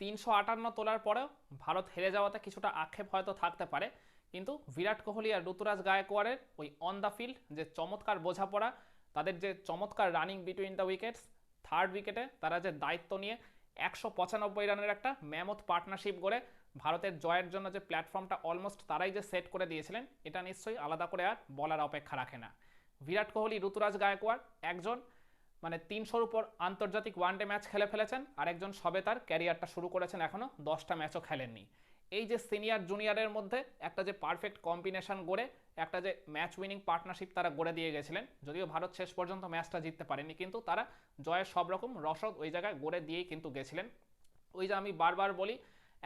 তিনশো আটান্ন তোলার পরেও ভারত হেরে যাওয়াতে কিছুটা আক্ষেপ হয়তো থাকতে পারে। কিন্তু বিরাট কোহলি আর ঋতুরাজ গায়কোয়াড়ের ওই অন দ্য ফিল্ড যে চমৎকার বোঝাপড়া, তাদের যে চমৎকার running between the wickets third উইকেটে তারা যে দায়িত্ব নিয়ে একশো পঁচানব্বই রানের একটা ম্যামথ পার্টনারশিপ করে ভারতের জয়ের জন্য যে প্ল্যাটফর্মটা অলমোস্ট তারাই যে সেট করে দিয়েছিলেন, এটা নিশ্চয়ই আলাদা করে আর বলার অপেক্ষা রাখে না। বিরাট কোহলি, ঋতুরাজ গায়কোয়াড় একজন মানে তিনশোর উপর আন্তর্জাতিক ওয়ানডে ম্যাচ খেলে ফেলেছেন। আর একজন সবে তার ক্যারিয়ারটা শুরু করেছেন এখনও দশটা ম্যাচও খেলেননি। এই যে সিনিয়র জুনিয়রের মধ্যে একটা যে পারফেক্ট কম্বিনেশন গড়ে, একটা যে ম্যাচ উইনিং পার্টনারশিপ তারা গড়ে দিয়ে গেছিলেন, যদিও ভারত শেষ পর্যন্ত ম্যাচটা জিততে পারেনি, কিন্তু তারা জয়ের সব রকম রসদ ওই জায়গায় গড়ে দিয়েই কিন্তু গেছিলেন। ওই যে আমি বারবার বলি,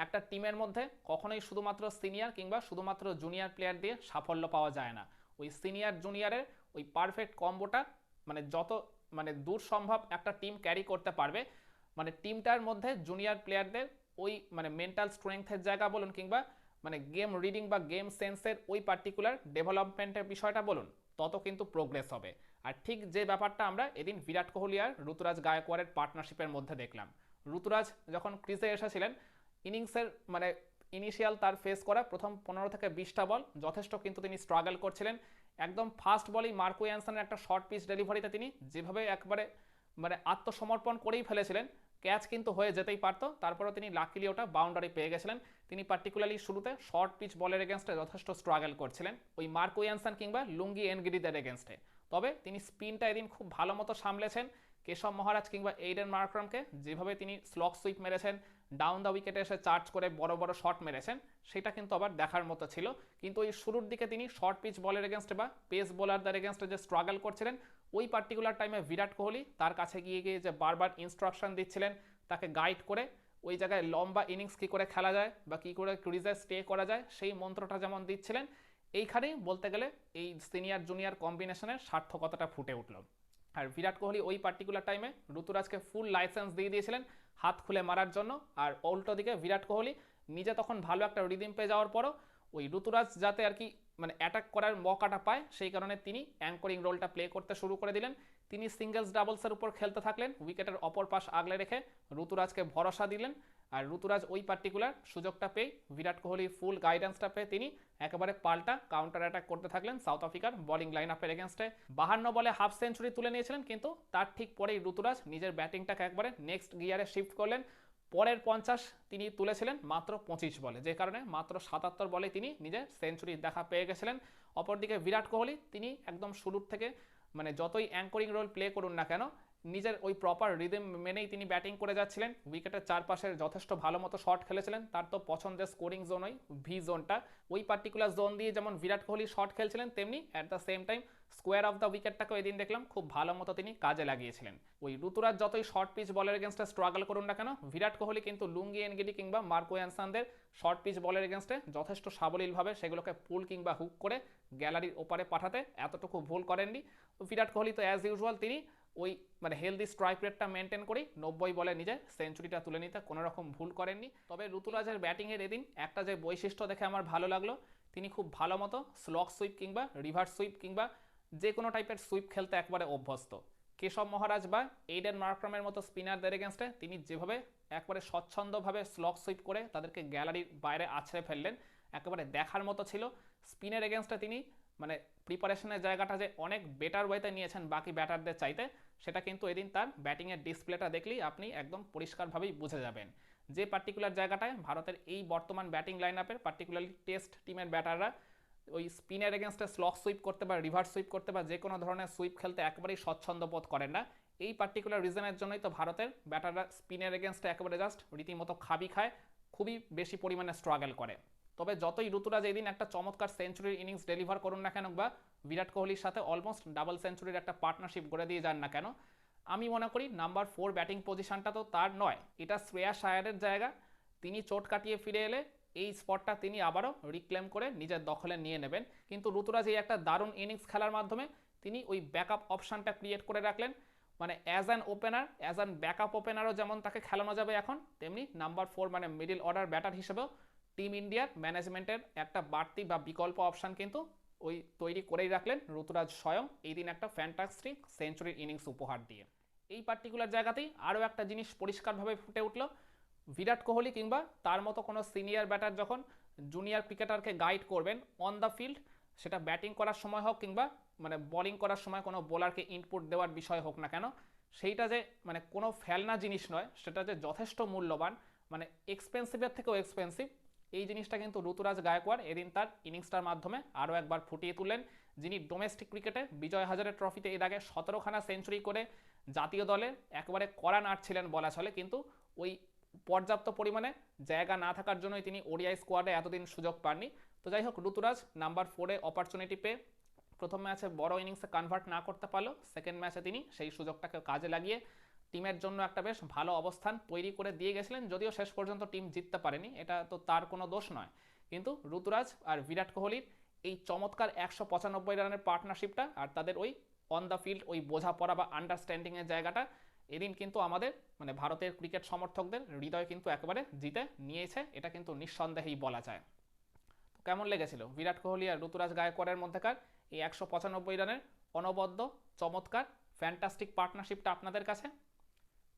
একটা টিমের মধ্যে কখনোই শুধুমাত্র সিনিয়র কিংবা শুধুমাত্র জুনিয়র প্লেয়ার দিয়ে সাফল্য পাওয়া যায় না। ওই সিনিয়র জুনিয়রের ওই পারফেক্ট কম্বোটা মানে যত মানে দূর সম্ভব একটা টিম ক্যারি করতে পারবে। মানে টিমটার মধ্যে জুনিয়র প্লেয়ারদের ওই মানে মেন্টাল স্ট্রেংথের জায়গা বলুন কিংবা মানে গেম রিডিং বা গেম সেন্সের ওই পার্টিকুলার ডেভেলপমেন্টের বিষয়টা বলুন, তত কিন্তু প্রোগ্রেস হবে। আর ঠিক যে ব্যাপারটা আমরা এদিন বিরাট কোহলি আর ঋতুরাজ গায়কোয়াড়ের পার্টনারশিপের মধ্যে দেখলাম। ঋতুরাজ যখন ক্রিজে এসেছিলেন ইনিংসের মানে ইনিশিয়াল তার ফেস করা প্রথম পনেরো থেকে বিশটা বল যথেষ্ট কিন্তু তিনি স্ট্রাগল করছিলেন। একদম ফার্স্ট বলেই মার্কো অ্যানসনের একটা শর্ট পিচ ডেলিভারিতে তিনি যেভাবে একবারে মানে আত্মসমর্পণ করেই ফেলেছিলেন ক্যাচ কিন্তু হয়ে যেতেই পারতো। তারপরেও তিনি লাকিলি ওটা বাউন্ডারি পেয়ে গেছিলেন। তিনি পার্টিকুলারলি শুরুতে শর্ট পিচ বলের এগেনস্টে যথেষ্ট স্ট্রাগল করছিলেন। ওই মার্কো ইয়ানসান কিংবা লুঙ্গি এনগিরিদের এগেনস্টে তবে তিনি স্পিনটা এদিন খুব ভালো মতো সামলেছেন। কেশব মহারাজ কিংবা এইডেন মার্ক্রামকে যেভাবে তিনি স্লক সুইপ মেরেছেন ডাউন দ্য উইকেটে এসে চার্জ করে বড় বড় শট মেরেছেন, সেটা কিন্তু আবার দেখার মতো ছিল। কিন্তু ওই শুরুর দিকে তিনি শর্ট পিচ বলের এগেনস্টে বা পেস বোলারদের এগেনস্টে যে স্ট্রাগল করছিলেন, ওই পার্টিকুলার টাইমে বিরাট কোহলি তার কাছে গিয়ে গিয়ে যে বারবার ইনস্ট্রাকশন দিচ্ছিলেন, তাকে গাইড করে ওই জায়গায় লম্বা ইনিংস কী করে খেলা যায় বা কী করে ক্রিজে স্টে করা যায়, সেই মন্ত্রটা যেমন দিচ্ছিলেন, এইখানেই বলতে গেলে এই সিনিয়র জুনিয়র কম্বিনেশনের সার্থকতাটা ফুটে উঠল। আর বিরাট কোহলি ওই পার্টিকুলার টাইমে ঋতুরাজকে ফুল লাইসেন্স দিয়ে দিয়েছিলেন হাত খুলে মারার জন্য। আর উল্টো দিকে বিরাট কোহলি নিজে তখন ভালো একটা রিদিম পেয়ে যাওয়ার পরও ওই ঋতুরাজ যাতে আর কি মানে অ্যাটাক করার মকাটা পায়, সেই কারণে তিনি অ্যাঙ্করিং রোলটা প্লে করতে শুরু করে দিলেন। তিনি সিঙ্গেলস ডাবলসের উপর খেলতে থাকলেন উইকেটের অপর পাশ আগলে রেখে ঋতুরাজকে ভরসা দিলেন। আর ঋতুরাজ ওই পার্টিকুলার সুযোগটা পেয়ে, বিরাট কোহলি ফুল গাইডেন্সটা পেয়ে তিনি একেবারে পাল্টা কাউন্টার অ্যাটাক করতে থাকলেন সাউথ আফ্রিকার বোলিং লাইন আপের এগেনস্টে বাহান্ন বলে হাফ সেঞ্চুরি তুলে নিয়েছিলেন, কিন্তু তার ঠিক পরেই ঋতুরাজ নিজের ব্যাটিংটাকে একবারে নেক্সট গিয়ারে শিফট করলেন। পরের পঞ্চাশ তিনি তুলেছিলেন মাত্র পঁচিশ বলে, যে কারণে মাত্র সাতাত্তর বলে তিনি নিজের সেঞ্চুরি দেখা পেয়ে গেছিলেন। অপরদিকে বিরাট কোহলি, তিনি একদম শুরুর থেকে মানে যতই অ্যাঙ্করিং রোল প্লে করুন না কেন নিজের ওই প্রপার রিদেম মেনেই তিনি ব্যাটিং করে যাচ্ছিলেন। উইকেটের চারপাশে যথেষ্ট ভালো মতো শট খেলেছিলেন। তার তো পছন্দের স্কোরিং জোন ওই ভি জোনটা ওই পার্টিকুলার জোন দিয়ে যেমন বিরাট কোহলি শট খেলছিলেন, তেমনি at the same time square off the উইকেটটাকেও এদিন দেখলাম, খুব ভালো মতো তিনি কাজে লাগিয়েছিলেন। ওই ঋতুরাজ যতই শর্ট পিচ বলের এগেনস্টে স্ট্রাগল করুন না কেন, বিরাট কোহলি কিন্তু লুঙ্গি এনগিডি কিংবা মার্কো অ্যানসানদের শর্ট পিচ বলের এগেনস্টে যথেষ্ট সাবলীলভাবে সেগুলোকে পুল কিংবা হুক করে গ্যালারির ওপারে পাঠাতে এতটুকু ভুল করেননি। বিরাট কোহলি তো অ্যাজ ইউজুয়াল তিনি ওই মানে হেলদি স্ট্রাইক রেটটা মেনটেন করেই নব্বই বলে নিজে সেঞ্চুরিটা তুলে নিতে কোনো রকম ভুল করেননি। তবে ঋতুরাজের ব্যাটিংয়ের এদিন একটা যে বৈশিষ্ট্য দেখে আমার ভালো লাগল, তিনি খুব ভালো মতো স্লক সুইপ কিংবা রিভার্স সুইপ কিংবা যে কোনো টাইপের সুইপ খেলতে একবারে অভ্যস্ত। কেশব মহারাজ বা এইডেন মার্ক্রামের মতো স্পিনারদের এগেনস্টে তিনি যেভাবে একবারে স্বচ্ছন্দভাবে স্লক সুইপ করে তাদেরকে গ্যালারির বাইরে আছড়ে ফেললেন, একেবারে দেখার মতো ছিল। স্পিনের এগেনস্টে তিনি মানে প্রিপারেশনের জায়গাটা যে অনেক বেটার ওয়েতে নিয়েছেন বাকি ব্যাটারদের চাইতে, সেটা কিন্তু এদিন তার ব্যাটিংয়ের ডিসপ্লেটা দেখলেই আপনি একদম পরিষ্কারভাবেই বুঝে যাবেন। যে পার্টিকুলার জায়গাটায় ভারতের এই বর্তমান ব্যাটিং লাইন আপের পার্টিকুলারলি টেস্ট টিমের ব্যাটাররা ওই স্পিনের এগেনস্টে স্লক সুইপ করতে বা রিভার্স সুইপ করতে বা যে কোনো ধরনের সুইপ খেলতে একেবারেই স্বচ্ছন্দ বোধ করেন না। এই পার্টিকুলার রিজনের জন্যই তো ভারতের ব্যাটাররা স্পিনের এগেনস্টে একেবারে জাস্ট রীতিমতো খাবি খায়, খুবই বেশি পরিমাণে স্ট্রাগল করে। তবে যতই ঋতুরাজ এদিন একটা চমৎকার সেঞ্চুরির ইনিংস ডেলিভার করুন না কেন বা বিরাট কোহলির সাথে অলমোস্ট ডাবল সেঞ্চুরির একটা পার্টনারশিপ গড়ে দিয়ে যান না কেন, আমি মনে করি নাম্বার ফোর ব্যাটিং পজিশনটা তো তার নয়, এটা শ্রেয়া শায়ারের জায়গা, তিনি চোট কাটিয়ে ফিরে এলে এই স্পটটা তিনি আবারও রিক্লেম করে নিজের দখলে নিয়ে নেবেন। কিন্তু ঋতুরাজ এই একটা দারুণ ইনিংস খেলার মাধ্যমে তিনি ওই ব্যাকআপ অপশানটা ক্রিয়েট করে রাখলেন। মানে as an opener as an backup ওপেনারও যেমন তাকে খেলানো যাবে এখন, তেমনি নাম্বার ফোর মানে মিডিল অর্ডার ব্যাটার হিসেবেও টিম ইন্ডিয়ার ম্যানেজমেন্টের একটা বাড়তি বা বিকল্প অপশান কিন্তু ওই তৈরি করেই রাখলেন ঋতুরাজ স্বয়ং। এই দিন একটা ফ্যান্টাস্টিক সেঞ্চুরির ইনিংস উপহার দিয়ে। এই পার্টিকুলার জায়গাতেই আরও একটা জিনিস পরিষ্কারভাবে ফুটে উঠল। বিরাট কোহলি কিংবা তার মতো কোনো সিনিয়র ব্যাটার যখন জুনিয়র ক্রিকেটারকে গাইড করবেন অন দ্য ফিল্ড সেটা ব্যাটিং করার সময় হোক কিংবা মানে বোলিং করার সময় কোনো বোলারকে ইনপুট দেওয়ার বিষয় হোক না কেন, সেইটা যে মানে কোনো ফেলনা জিনিস নয়, সেটা যে যথেষ্ট মূল্যবান মানে এক্সপেন্সিভের থেকেও এক্সপেন্সিভ এই জিনিসটা কিন্তু ঋতুরাজ গায়কোয়াড় এদিন তার ইনিংসটার মাধ্যমে আরও একবার ফুটিয়ে তুললেন, যিনি ডোমেস্টিক ক্রিকেটে বিজয় হাজারের ট্রফিতে এর আগে সতেরোখানা সেঞ্চুরি করে জাতীয় দলে একবারে কড়া নাড়ছিলেন বলা চলে, কিন্তু ওই পর্যাপ্ত পরিমাণে জায়গা না থাকার জন্যই তিনি ওডিআই স্কোয়াডে এতদিন সুযোগ পাননি। তো যাই হোক, ঋতুরাজ নাম্বার ফোরে অপরচুনিটি পেয়ে প্রথম ম্যাচে বড় ইনিংসে কনভার্ট না করতে পারল সেকেন্ড ম্যাচে তিনি সেই সুযোগটাকে কাজে লাগিয়ে টিমের জন্য একটা বেশ ভালো অবস্থান তৈরি করে দিয়ে গেছিলেন, যদিও শেষ পর্যন্ত টিম জিততে পারেনি, এটা তো তার কোনো দোষ নয়। কিন্তু ঋতুরাজ আর বিরাট কোহলির এই চমৎকার একশো পঁচানব্বই রানের পার্টনারশিপটা আর তাদের ওই অন দ্য ফিল্ড ওই বোঝাপড়া বা আন্ডারস্ট্যান্ডিংয়ের জায়গাটা, এদিন কিন্তু আমাদের মানে ভারতের ক্রিকেট সমর্থকদের হৃদয় কিন্তু একেবারে জিতে নিয়েছে, এটা কিন্তু নিঃসন্দেহেই বলা যায়। তো কেমন লেগেছিল? বিরাট কোহলি আর ঋতুরাজ গায়কোয়াড়ের মধ্যেকার এই একশো পঁচানব্বই রানের অনবদ্য, চমৎকার ফ্যান্টাস্টিক পার্টনারশিপটা আপনাদের কাছে?